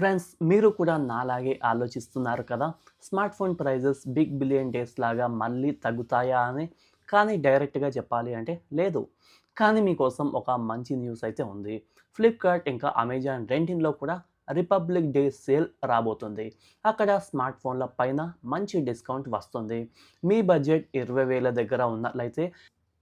Friends మీరు కూడా నాలాగే ఆలోచిస్తున్నారు కదా? Smart phone prices big billion days లాగా మళ్ళీ తగ్గుతాయా అని? కానీ డైరెక్ట్గా చెప్పాలి అంటే లేదు. కానీ మీకోసం ఒక మంచి న్యూస్ అయితే ఉంది. ఫ్లిప్కార్ట్ ఇంకా అమెజాన్ రెండింటిలో కూడా రిపబ్లిక్ డే సేల్ రాబోతుంది. అక్కడ స్మార్ట్ ఫోన్ల పైన మంచి డిస్కౌంట్ వస్తుంది. మీ బడ్జెట్ ఇరవై వేల దగ్గర ఉన్నట్లయితే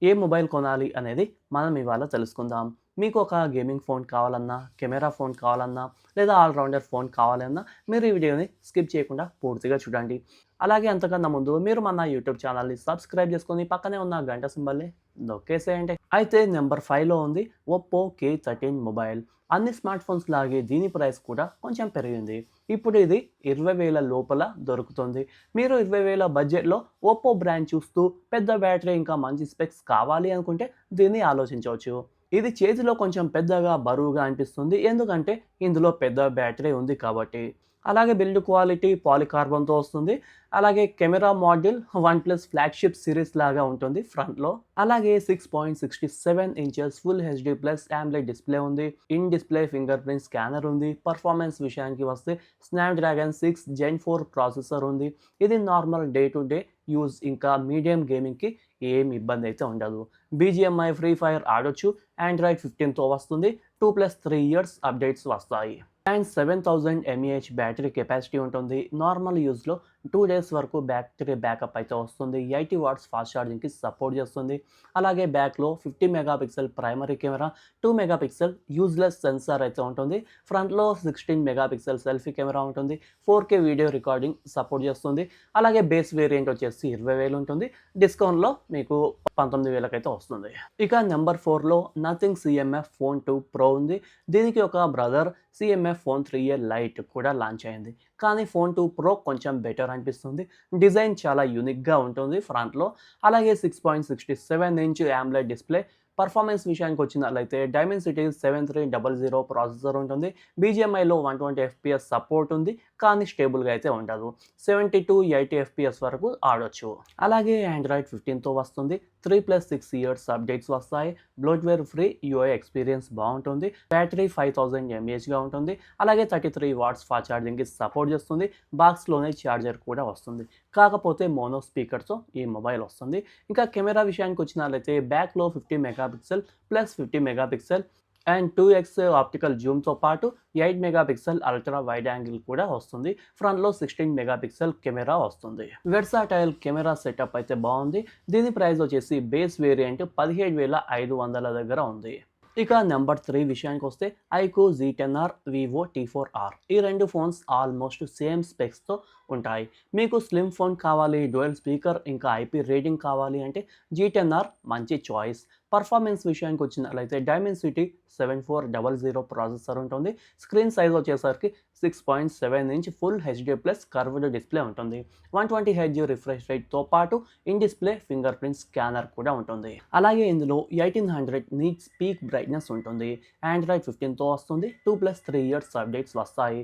ఏ మొబైల్ కొనాలి అనేది మనం ఇవాళ తెలుసుకుందాం. మీకు ఒక గేమింగ్ ఫోన్ కావాలన్నా కెమెరా ఫోన్ కావాలన్నా లేదా ఆల్రౌండర్ ఫోన్ కావాలన్నా మీరు ఈ వీడియోని స్కిప్ చేయకుండా పూర్తిగా చూడండి. అలాగే అంతకన్నా ముందు మీరు మన యూట్యూబ్ ఛానల్ని సబ్స్క్రైబ్ చేసుకొని పక్కనే ఉన్న గంట సింబల్ని నొక్కేసేయండి. అయితే నెంబర్ ఫైవ్లో ఉంది ఒప్పో కే థర్టీన్ మొబైల్ అన్ని స్మార్ట్ ఫోన్స్ లాగే దీని ప్రైస్ కూడా కొంచెం పెరిగింది. ఇప్పుడు ఇది ఇరవై వేల లోపల దొరుకుతుంది. మీరు ఇరవై వేల బడ్జెట్లో ఒప్పో బ్రాండ్ చూస్తూ పెద్ద బ్యాటరీ ఇంకా మంచి స్పెక్స్ కావాలి అనుకుంటే దీన్ని ఆలోచించవచ్చు. ఇది చేతిలో కొంచెం పెద్దగా బరువుగా అనిపిస్తుంది. ఎందుకంటే ఇందులో పెద్ద బ్యాటరీ ఉంది కాబట్టి అలాగే బిల్డ్ క్వాలిటీ పాలికార్బన్తో వస్తుంది. అలాగే camera model one plus flagship series లాగా ఉంటుంది ఫ్రంట్లో. అలాగే six point sixty seven inches full HD plus AMOLED display ఉంది. In display finger print scanner ఉంది. పర్ఫార్మెన్స్ విషయానికి వస్తే Snapdragon six gen four processor ఉంది. ఇది normal day to day use ఇంకా మీడియం గేమింగ్కి ఏం ఇబ్బంది అయితే ఉండదు. బీజిఎంఐ ఫ్రీ ఫైర్ ఆడొచ్చు. ఆండ్రాయిడ్ ఫిఫ్టీన్తో వస్తుంది. Two plus three years updates వస్తాయి. And seven thousand mAh battery capacity ఉంటుంది. నార్మల్ యూజ్లో టూ డేస్ వరకు బ్యాటరీ బ్యాకప్ అయితే వస్తుంది. ఎయిటీ వాట్స్ ఫాస్ట్ ఛార్జింగ్కి సపోర్ట్ చేస్తుంది. అలాగే బ్యాక్లో fifty megapixel primary camera two megapixel useless sensor అయితే ఉంటుంది. ఫ్రంట్లో సిక్స్టీన్ మెగాపిక్సెల్ సెల్ఫీ కెమెరా ఉంటుంది. Four K video recording support చేస్తుంది. అలాగే బేస్ వేరియంట్ వచ్చేసి ఇరవై వేలు ఉంటుంది. డిస్కౌంట్లో మీకు పంతొమ్మిది వేలకైతే వస్తుంది. ఇక నెంబర్ ఫోర్లో Nothing CMF phone two pro ఉంది. దీనికి ఒక brother CMF phone three A lite కూడా లాంచ్ అయింది. కానీ ఫోన్ టూ ప్రో కొంచెం బెటర్ అనిపిస్తుంది. డిజైన్ చాలా యూనిక్గా ఉంటుంది ఫ్రంట్లో. అలాగే six point sixty seven inch AMOLED display. Performance విషయానికి వచ్చినట్లయితే Dimensity seven three double zero processor ఉంటుంది. బీజిఎంఐలో వన్ ట్వంటీ ఎఫ్పిఎస్ సపోర్ట్ ఉంది. కానీ స్టేబుల్గా అయితే ఉండదు. సెవెంటీ టు ఎయిటీ ఎఫ్పిఎస్ వరకు ఆడొచ్చు. అలాగే ఆండ్రాయిడ్ ఫిఫ్టీన్తో వస్తుంది. Three plus six years updates వస్తాయి. బ్లోట్వేర్ ఫ్రీ యూఐ ఎక్స్పీరియన్స్ బాగుంటుంది. బ్యాటరీ ఫైవ్ థౌజండ్ ఎంఏహెచ్గా ఉంటుంది. అలాగే థర్టీ త్రీ వాట్స్ ఫాస్ట్ ఛార్జింగ్కి సపోర్ట్ చేస్తుంది. బాక్స్లోనే ఛార్జర్ కూడా వస్తుంది. కాకపోతే మోనో స్పీకర్తో ఈ మొబైల్ వస్తుంది. ఇంకా కెమెరా విషయానికి వచ్చినట్లయితే బ్యాక్లో fifty mega megapixel plus fifty megapixel and two X optical జూమ్తో పాటు eight megapixel ultra wide angle కూడా వస్తుంది. ఫ్రంట్లో సిక్స్టీన్ మెగాపిక్సెల్ కెమెరా వస్తుంది. వెర్సాటైల్ కెమెరా సెటప్ అయితే బాగుంది. దీని ప్రైస్ వచ్చేసి బేస్ వేరియంట్ పదిహేడు వేల ఐదు వందల దగ్గర ఉంది. ఇక నెంబర్ త్రీ విషయానికి వస్తే iQOO Z ten R Vivo T four R ఈ రెండు ఫోన్స్ ఆల్మోస్ట్ సేమ్ స్పెక్స్తో ఉంటాయి. మీకు స్లిమ్ ఫోన్ కావాలి డ్యూయల్ స్పీకర్ ఇంకా ఐపీ రేటింగ్ కావాలి అంటే జీ టెన్ ఆర్ మంచి చాయిస్ పర్ఫార్మెన్స్ విషయానికి వచ్చినట్లయితే Dimensity seven four double zero processor ఉంటుంది. స్క్రీన్ సైజ్ వచ్చేసరికి six point seven inch full HD plus curved display ఉంటుంది. వన్ ట్వంటీ హెచ్ రిఫ్రెష్ రేట్తో పాటు in display finger print scanner కూడా ఉంటుంది. అలాగే ఇందులో eighteen hundred nits peak brightness ఉంటుంది. ఆండ్రాయిడ్ ఫిఫ్టీన్తో వస్తుంది. Two plus three years updates వస్తాయి.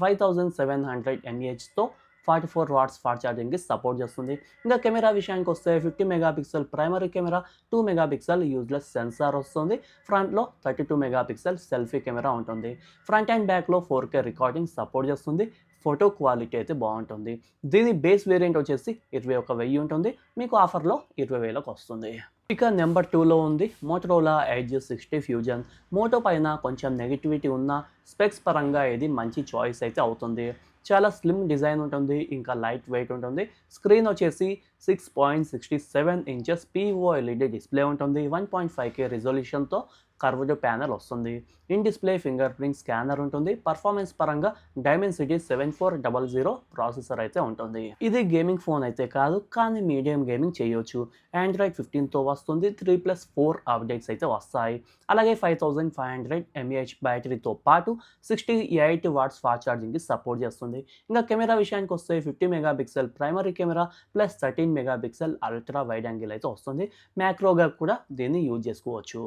ఫైవ్ థౌజండ్ సెవెన్ హండ్రెడ్ ఎన్ఏహెచ్తో ఫార్టీ ఫోర్ వాట్స్ ఫాస్ట్ ఛార్జింగ్కి సపోర్ట్ చేస్తుంది. ఇంకా కెమెరా విషయానికి వస్తే fifty megapixel primary camera two megapixel useless sensor వస్తుంది. ఫ్రంట్లో thirty two megapixel selfie camera ఉంటుంది. ఫ్రంట్ అండ్ బ్యాక్లో ఫోర్ కే రికార్డింగ్ సపోర్ట్ చేస్తుంది. ఫోటో క్వాలిటీ అయితే బాగుంటుంది. దీని బేస్ వేరియంట్ వచ్చేసి ఇరవై ఒక వెయ్యి ఉంటుంది. మీకు ఆఫర్లో ఇరవై వేలకు వస్తుంది. ఇక నెంబర్ టూలో ఉంది. Motorola Edge sixty Fusion Moto పైన కొంచెం నెగిటివిటీ ఉన్న స్పెక్స్ పరంగా ఇది మంచి చాయిస్ అయితే అవుతుంది. చాలా స్లిమ్ డిజైన్ ఉంటుంది ఇంకా లైట్ వెయిట్ ఉంటుంది. స్క్రీన్ వచ్చేసి six point sixty seven inches pOLED display ఉంటుంది. వన్ పాయింట్ ఫైవ్ కే రిజల్యూషన్తో కర్వ్డ్ ప్యానల్ వస్తుంది. In display finger print scanner ఉంటుంది. పర్ఫార్మెన్స్ పరంగా Dimensity seven four double zero processor అయితే ఉంటుంది. ఇది గేమింగ్ ఫోన్ అయితే కాదు కానీ మీడియం గేమింగ్ చేయొచ్చు. ఆండ్రాయిడ్ ఫిఫ్టీన్తో వస్తుంది త్రీ ప్లస్ ఫోర్ అప్డేట్స్ అయితే వస్తాయి. అలాగే five thousand five hundred mAh బ్యాటరీతో పాటు సిక్స్టీ ఎయిట్ వాట్స్ ఫాస్ట్ ఛార్జింగ్కి సపోర్ట్ చేస్తుంది. ఇంకా కెమెరా విషయానికి వస్తే fifty megapixel primary camera plus thirteen megapixel ultra wide angle అయితే వస్తుంది. మ్యాక్రోగా కూడా దీన్ని యూజ్ చేసుకోవచ్చు.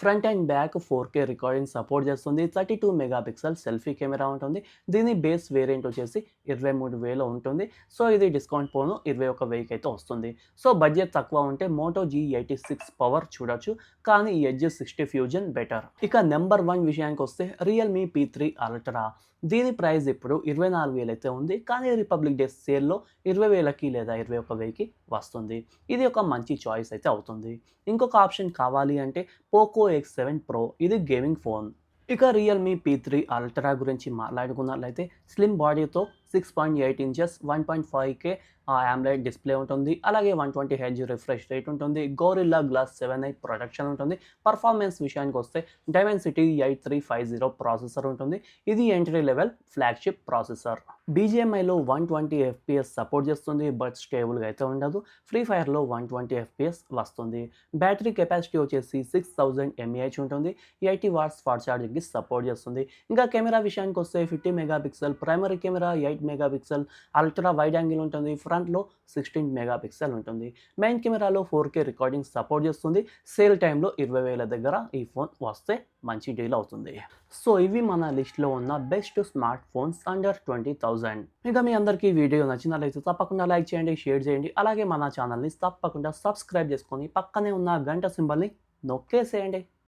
Front and back four K recording support చేస్తుంది. Thirty two megapixel selfie camera ఉంటుంది. దీని బేస్ వేరియంట్ వచ్చేసి ఇరవై మూడు వేలో ఉంటుంది. సో ఇది డిస్కౌంట్ పోను ఇరవై ఒక వెయ్యికి అయితే వస్తుంది. సో బడ్జెట్ తక్కువ ఉంటే Moto G eighty six power చూడొచ్చు. కానీ ఎడ్జ్ సిక్స్టీ ఫ్యూజన్ బెటర్ ఇక నెంబర్ వన్ విషయానికి వస్తే రియల్మీ పీ త్రీ అల్ట్రా దీని ప్రైస్ ఇప్పుడు ఇరవై నాలుగు వేలు అయితే ఉంది. కానీ రిపబ్లిక్ డే సేల్లో ఇరవై వేలకి లేదా ఇరవై ఒక వెయ్యికి వస్తుంది. ఇది ఒక మంచి చాయిస్ అయితే అవుతుంది. ఇంకొక ఆప్షన్ కావాలి అంటే పోకో ఎక్స్ సెవెన్ ప్రో ఇది గేమింగ్ ఫోన్. ఇక రియల్మీ పీ త్రీ అల్ట్రా గురించి మాట్లాడుకున్నట్లయితే slim బాడీతో six point eight inches one point five K AMOLED display ఉంటుంది. అలాగే one twenty H refresh rate ఉంటుంది. Gorilla Glass seven I protection ఉంటుంది. Performance విషయానికి వస్తే Dimensity eight three five zero processor ఉంటుంది. ఇది ఎంట్రీ లెవెల్ ఫ్లాగ్షిప్ ప్రాసెసర్ బీజీఎంఐలో one twenty FPS support చేస్తుంది బట్ స్టేబుల్గా అయితే ఉండదు. ఫ్రీ ఫైర్లో వన్ ట్వంటీ ఎఫ్పిఎస్ వస్తుంది. బ్యాటరీ కెపాసిటీ వచ్చేసి సిక్స్ థౌజండ్ ఎంఏహెచ్ ఉంటుంది. ఎయిటీ వాట్స్ ఫాస్ట్ ఛార్జింగ్కి సపోర్ట్ చేస్తుంది. ఇంకా కెమెరా విషయానికి వస్తే fifty megapixel primary camera eight megapixel ultra wide angle ఉంటుంది ఫ్రంట్లో సిక్స్టీన్ మెగాపిక్సెల్ ఉంటుంది. మెయిన్ కెమెరాలో ఫోర్ కే రికార్డింగ్ సపోర్ట్ చేస్తుంది. సేల్ టైంలో ఇరవై వేల దగ్గర ఈ ఫోన్ వస్తే మంచి డీల్ అవుతుంది. సో ఇవి మన లిస్ట్లో ఉన్న best smart phones under twenty thousand. ఇక మీ అందరికీ వీడియో నచ్చినట్లయితే తప్పకుండా లైక్ చేయండి షేర్ చేయండి. అలాగే మన ఛానల్ని తప్పకుండా సబ్స్క్రైబ్ చేసుకొని పక్కనే ఉన్న గంట సింబల్ని నొక్కేసేయండి.